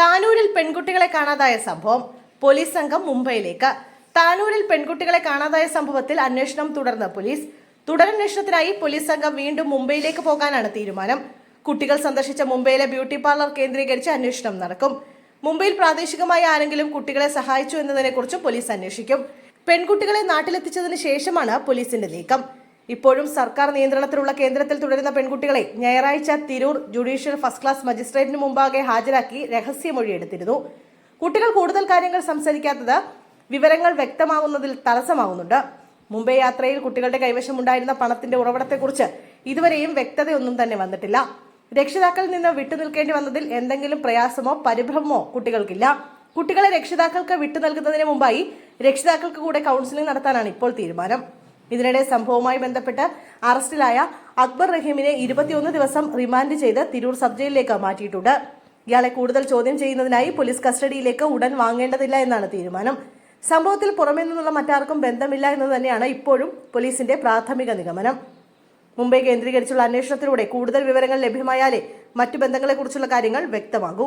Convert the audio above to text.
താനൂരിൽ പെൺകുട്ടികളെ കാണാതായ സംഭവം പോലീസ് സംഘം മുംബൈയിലേക്ക്. താനൂരിൽ പെൺകുട്ടികളെ കാണാതായ സംഭവത്തിൽ അന്വേഷണം തുടർന്ന് പോലീസ്. തുടരന്വേഷണത്തിനായി പോലീസ് സംഘം വീണ്ടും മുംബൈയിലേക്ക് പോകാനാണ് തീരുമാനം. കുട്ടികൾ സന്ദർശിച്ച മുംബൈയിലെ ബ്യൂട്ടി പാർലർ കേന്ദ്രീകരിച്ച് അന്വേഷണം നടക്കും. മുംബൈയിൽ പ്രാദേശികമായി ആരെങ്കിലും കുട്ടികളെ സഹായിച്ചു എന്നതിനെക്കുറിച്ച് പോലീസ് അന്വേഷിക്കും. പെൺകുട്ടികളെ നാട്ടിലെത്തിച്ചതിന് ശേഷമാണ് പോലീസിന്റെ നീക്കം. ഇപ്പോഴും സർക്കാർ നിയന്ത്രണത്തിലുള്ള കേന്ദ്രത്തിൽ തുടരുന്ന പെൺകുട്ടികളെ ഞായറാഴ്ച തിരൂർ ജുഡീഷ്യൽ ഫസ്റ്റ് ക്ലാസ് മജിസ്ട്രേറ്റിന് മുമ്പാകെ ഹാജരാക്കി രഹസ്യമൊഴിയെടുത്തിരുന്നു കുട്ടികൾ കൂടുതൽ കാര്യങ്ങൾ സംസാരിക്കാത്തത് വിവരങ്ങൾ വ്യക്തമാകുന്നതിൽ തടസ്സമാകുന്നുണ്ട് മുംബൈ യാത്രയിൽ കുട്ടികളുടെ കൈവശമുണ്ടായിരുന്ന പണത്തിന്റെ ഉറവിടത്തെക്കുറിച്ച് ഇതുവരെയും വ്യക്തതയൊന്നും തന്നെ വന്നിട്ടില്ല. രക്ഷിതാക്കളിൽ നിന്ന് വിട്ടുനിൽക്കേണ്ടി വന്നതിൽ എന്തെങ്കിലും പ്രയാസമോ പരിഭ്രമമോ കുട്ടികൾക്കില്ല. കുട്ടികളെ രക്ഷിതാക്കൾക്ക് വിട്ടു നൽകുന്നതിന് മുമ്പായി രക്ഷിതാക്കൾക്ക് കൂടെ കൗൺസിലിംഗ് നടത്താനാണ് ഇപ്പോൾ തീരുമാനം. ഇതിനിടെ സംഭവവുമായി ബന്ധപ്പെട്ട് അറസ്റ്റിലായ അക്ബർ റഹീമിനെ ഇരുപത്തിയൊന്ന് ദിവസം റിമാൻഡ് ചെയ്ത് തിരൂർ സബ് ജയിലിലേക്ക് മാറ്റിയിട്ടുണ്ട്. ഇയാളെ കൂടുതൽ ചോദ്യം ചെയ്യുന്നതിനായി പോലീസ് കസ്റ്റഡിയിലേക്ക് ഉടൻ വാങ്ങേണ്ടതില്ല എന്നാണ് തീരുമാനം. സംഭവത്തിൽ പുറമേ നിന്നുള്ള മറ്റാർക്കും ബന്ധമില്ല എന്ന് തന്നെയാണ് ഇപ്പോഴും പോലീസിന്റെ പ്രാഥമിക നിഗമനം. മുംബൈ കേന്ദ്രീകരിച്ചുള്ള അന്വേഷണത്തിലൂടെ കൂടുതൽ വിവരങ്ങൾ ലഭ്യമായാലേ മറ്റു ബന്ധങ്ങളെക്കുറിച്ചുള്ള കാര്യങ്ങൾ വ്യക്തമാകൂ.